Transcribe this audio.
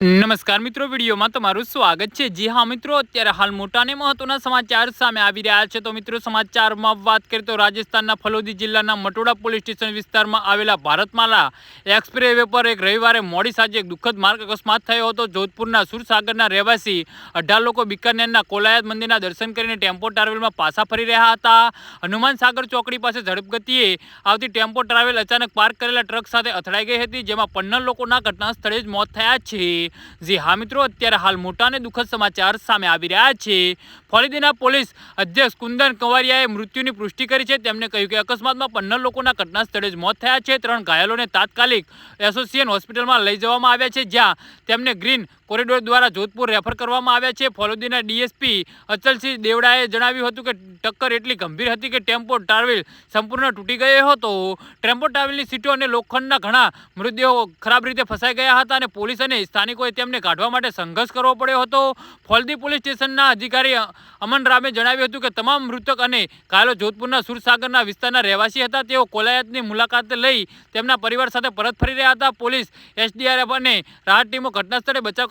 નમસ્કાર મિત્રો, વિડીયોમાં તમારું સ્વાગત છે. જી હા મિત્રો, અત્યારે હાલ મોટા અને મહત્વના સમાચાર સામે આવી રહ્યા છે. તો મિત્રો, સમાચારમાં વાત કરીએ તો રાજસ્થાનના ફલોદી જિલ્લાના મટોડા પોલીસ સ્ટેશન વિસ્તારમાં આવેલા ભારતમાલા એક્સપ્રેસ વે પર એક રવિવારે મોડી સાંજે એક દુઃખદ માર્ગ અકસ્માત થયો હતો. જોધપુરના સુરસાગરના રહેવાસી અઢાર લોકો બિકાનેરના કોલાયત મંદિરના દર્શન કરીને ટેમ્પો ટ્રાવેલમાં પાછા ફરી રહ્યા હતા. હનુમાન સાગર ચોકડી પાસે ઝડપગતિએ આવતી ટેમ્પો ટ્રાવેલ અચાનક પાર્ક કરેલા ટ્રક સાથે અથડાઈ ગઈ હતી, જેમાં પંદર લોકોના ઘટના સ્થળે જ મોત થયા છે. જી હા મિત્રો, અત્યારે હાલ મોટા અને દુઃખદ સમાચાર સામે આવી રહ્યા છે. ફરીદીના પોલીસ અધ્યક્ષ કુંદન કંવારિયાએ મૃત્યુની પુષ્ટિ કરી છે. તેમણે કહ્યું કે અકસ્માતમાં પંદર લોકોના ઘટના સ્થળે જ મોત થયા છે. ત્રણ ઘાયલોને તાત્કાલિક એસોસિએશન હોસ્પિટલમાં લઈ જવામાં આવ્યા છે, જ્યાં તેમને ગ્રીન કોરિડોર દ્વારા જોધપુર રેફર કરવામાં આવ્યા છે. ફલોદીના ડીએસપી અચલસિંહ દેવડાએ જણાવ્યું હતું કે ટક્કર એટલી ગંભીર હતી કે ટેમ્પો ટ્રાવેલ સંપૂર્ણ તૂટી ગયો હતો. ટેમ્પો ટ્રાવેલની સીટો અને લોખંડના ઘણા મૃતદેહો ખરાબ રીતે ફસાઈ ગયા હતા અને પોલીસ અને સ્થાનિકોએ તેમને કાઢવા માટે સંઘર્ષ કરવો પડ્યો હતો. ફોલદી પોલીસ સ્ટેશનના અધિકારી અમન રામે જણાવ્યું હતું કે તમામ મૃતક અને ઘાયલો જોધપુરના સુરસાગરના વિસ્તારના રહેવાસી હતા. તેઓ કોલાયતની મુલાકાત લઈ તેમના પરિવાર સાથે પરત ફરી રહ્યા હતા. પોલીસ, એસડીઆરએફ અને રાહત ટીમો ઘટના સ્થળે બચાવ